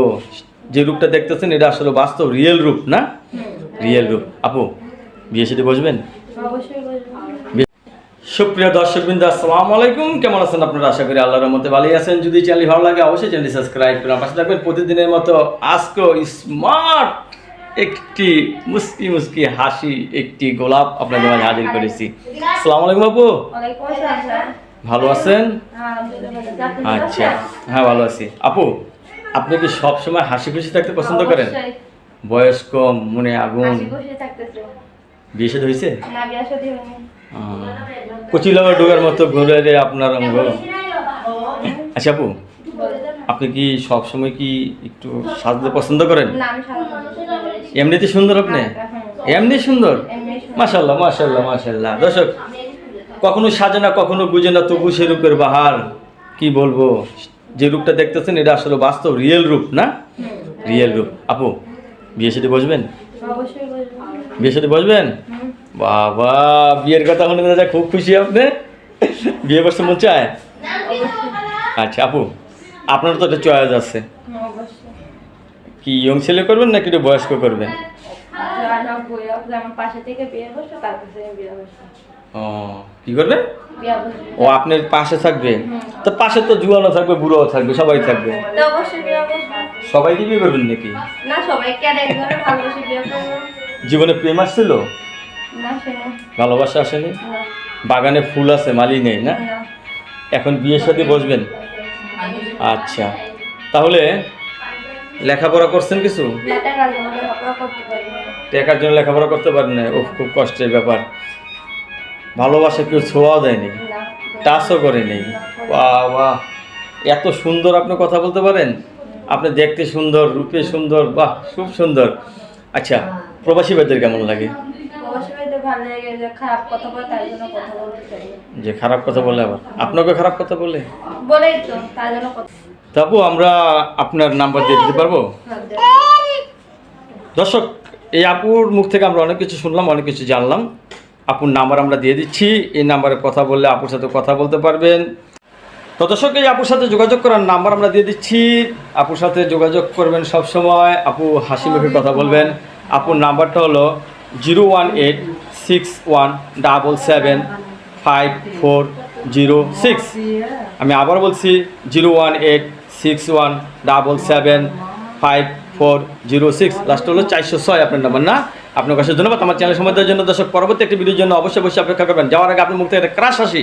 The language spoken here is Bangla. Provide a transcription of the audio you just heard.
ও যে রূপটা দেখতেছেন এটা আসলে বাস্তব রিয়েল রূপ না? রিয়েল রূপ। আপু বিয়ে সাথে বসবেন? সুপ্রিয় দর্শকবৃন্দ আসসালামু আলাইকুম। কেমন আছেন আপনারা? আশা করি আল্লাহর মধ্যে ভালোই আছেন। যদি চ্যানেল ভালো লাগে অবশ্যই চ্যানেলটি সাবস্ক্রাইব করুন পাশে থাকবেন। প্রতিদিনের মতো আজকেও স্মার্ট একটি মুস্কি মুস্কি হাসি একটি গোলাপ আপনাদের মাঝে হাজির করেছি। আসসালামু আলাইকুম আপু। ভালো আছেন? আচ্ছা। হ্যাঁ ভালো আছি। আপু আপনি কি সব সময় হাসি খুশি থাকতে পছন্দ করেন? অবশ্যই। বয়স কম মনে আগুন। হাসি খুশি থাকতেছে। বিয়ে সাথে হয়েছে? না বিয়া শাদী হয়নি। মতো ঘুরে রে আপনার অঙ্গ। আচ্ছা আপু আপনি কি সব সময় কি একটু সাজতে পছন্দ করেন? না আমি সাধারণ এমনিতে সুন্দর আপনি। এমনি সুন্দর? এমনি সুন্দর। মাশাল্লাহ মাশাল্লাহ মাশাল্লাহ দর্শক কখনো সাজে না কখনো গুজে না তবু সেরূপের বাহার। কি বলব? যে রূপটা দেখতেছেন এটা আসলে বাস্তব রিয়েল রূপ না? রিয়েল রূপ। আপু বিয়ে সাথে বসবেন? বিয়ে সাথে বসবেন? বাবা বিয়ের কথা শুনে দাদা খুব খুশি আপনি। বিয়ে বসতে মন চায়? আচ্ছা আপু আপনার তো একটা চয়েস আছে। কি ইয়ং ছেলে করবেন নাকি একটু বয়স্ক করবেন? ও কি করবেন ও আপনার পাশে থাকবে? তো পাশে তো জুয়ানো থাকবে বুড়োও থাকবে সবাই থাকবে। সবাইকে বিয়ে করবেন নাকি? জীবনে প্রেম আসছিল? ভালোবাসা আসেনি? বাগানে ফুল আছে মালি নেই না? এখন বিয়ের সাথে বসবেন? আচ্ছা। তাহলে লেখাপড়া করছেন কিছু? টাকার জন্য লেখাপড়া করতে পারেন না? ও খুব কষ্টের ব্যাপার। ভালোবাসা কেউ ছোঁয়াও দেয়নি টাচও করেনি। বাহ বাহ। এত সুন্দর আপনি কথা বলতে পারেন? আপনি দেখতে সুন্দর রূপে সুন্দর বাহ খুব সুন্দর। আচ্ছা প্রবাসী ভাইদের কেমন লাগে? যে খারাপ কথা বলে আবার। আপনাকে খারাপ কথা বলে? তাবু আমরা আপনার নাম্বার দিয়ে দিতে পারব? দর্শক এই আপুর মুখ থেকে আমরা অনেক কিছু শুনলাম অনেক কিছু জানলাম। আপুর নাম্বার আমরা দিয়ে দিচ্ছি। এই নাম্বারে কথা বললে আপুর সাথে কথা বলতে পারবেন। তো দর্শক, এই আপুর সাথে যোগাযোগ করার নাম্বার আমরা দিয়ে দিচ্ছি। আপুর সাথে যোগাযোগ করবেন সব সময় আপু হাসি মুখে কথা বলবেন। আপুর নাম্বারটা হলো zero one eight six one double seven five four zero six. আমি আবার বলছি, zero one eight six one double seven five four zero six. Last হলো চারশো ছয় আপনার নাম্বার, না? আপনার কাছে ধন্যবাদ। আমার চ্যানেল সময় দেওয়ার জন্য দর্শক, পরবর্তী একটি ভিডিওর জন্য অবশ্যই অবশ্যই অপেক্ষা করবেন। যাওয়ার আগে আপনি মুখ থেকে একটা ক্রাশ হাসি।